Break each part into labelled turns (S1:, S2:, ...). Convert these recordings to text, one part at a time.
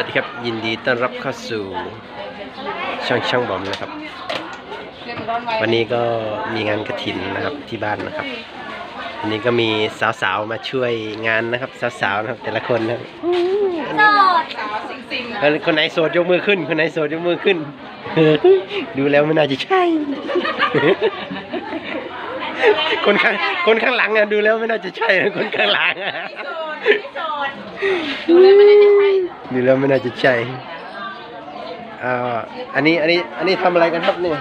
S1: วัสดีครับยินดีต้อนรับเข้าสู่ช่างช่างบอมนะครับ วันนี้ก็มีงานกระถินนะครับที่บ้านนะครับวันนี้ก็มีสาวๆมาช่วยงานนะครับสาวๆนะครับ แต่ละคนนะครับ
S2: โสด
S1: เออคนไหนโสดยกมือขึ้น คนไหนโสดยกมือขึ้น ดูแล้วไม่น่าจะใช่ คนข้างคนข้างหลังอะดูแล้วไม่น่าจะใช่นะคนข้างหลังอะ
S2: โสด
S3: ดูแล้วไม่น่าจะใช่
S1: ดูแล้วไม่น่าจะใช่อ่าอันนี้อันนี้อันนี้ทำอะไรกันครับเนี่ย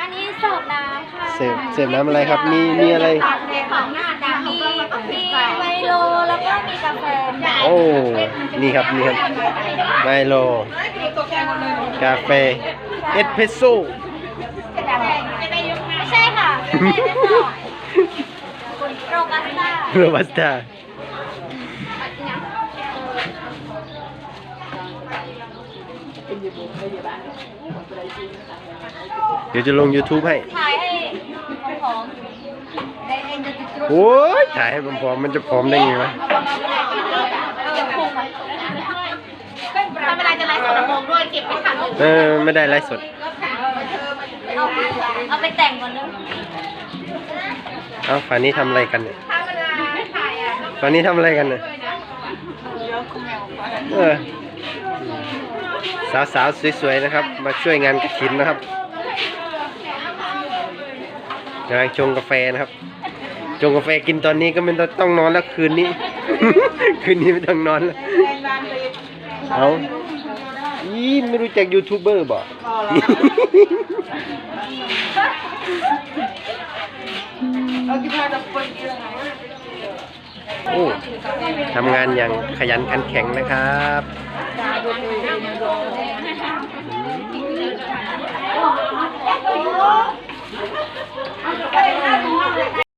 S2: อันนี้เสิร์ฟน้ำค่ะ
S1: เสิร์ฟเสิร์ฟน้ำอะไรครับมีมีอะไร
S2: ในของหน้าดำมีมีไมโลแล้วก็มีกาแฟ
S1: โอ้นี่ครับนี่ครับไมโลกาแฟเอสเพรสโซ่
S2: ไม่ใช่ค่ะโรบัสต้า
S1: โรบัสต้า เดี๋ยวจะลง YouTube ให้
S2: ถ่ายให้หอมๆได้เองจะติดจุด
S1: โอ้ยถ่ายให้ผมพร้อมมันจะพร้อมได้ไงวะ
S2: เออพุ่งไป
S3: ถ้าเวลาจะไลฟ์สดลำโพงด้วยเก็บไม่ทันเลย
S1: เออไม่ได้ไลฟ์สด
S2: เอาเอาไปแต่งก่อนนึง
S1: เอ้าฝันนี้ทำอะไรกันเนี่ย
S3: ถ้าเวลาถ่ายอะ
S1: ฝันนี้ทำอะไรกันเนี่ย เออสาวๆสวยๆนะครับ มาช่วยงานกระถินนะครับกำลังชงกาแฟนะครับ ชงกาแฟกินตอนนี้ก็ไม่ต้องนอนแล้วคืนนี้ คืนนี้ไม่ต้องนอนแล้วเอาอีไม่รู้จักยูทูบเบอร์บอกโอ้ ทำงานอย่างขยันขันแข็งนะครับ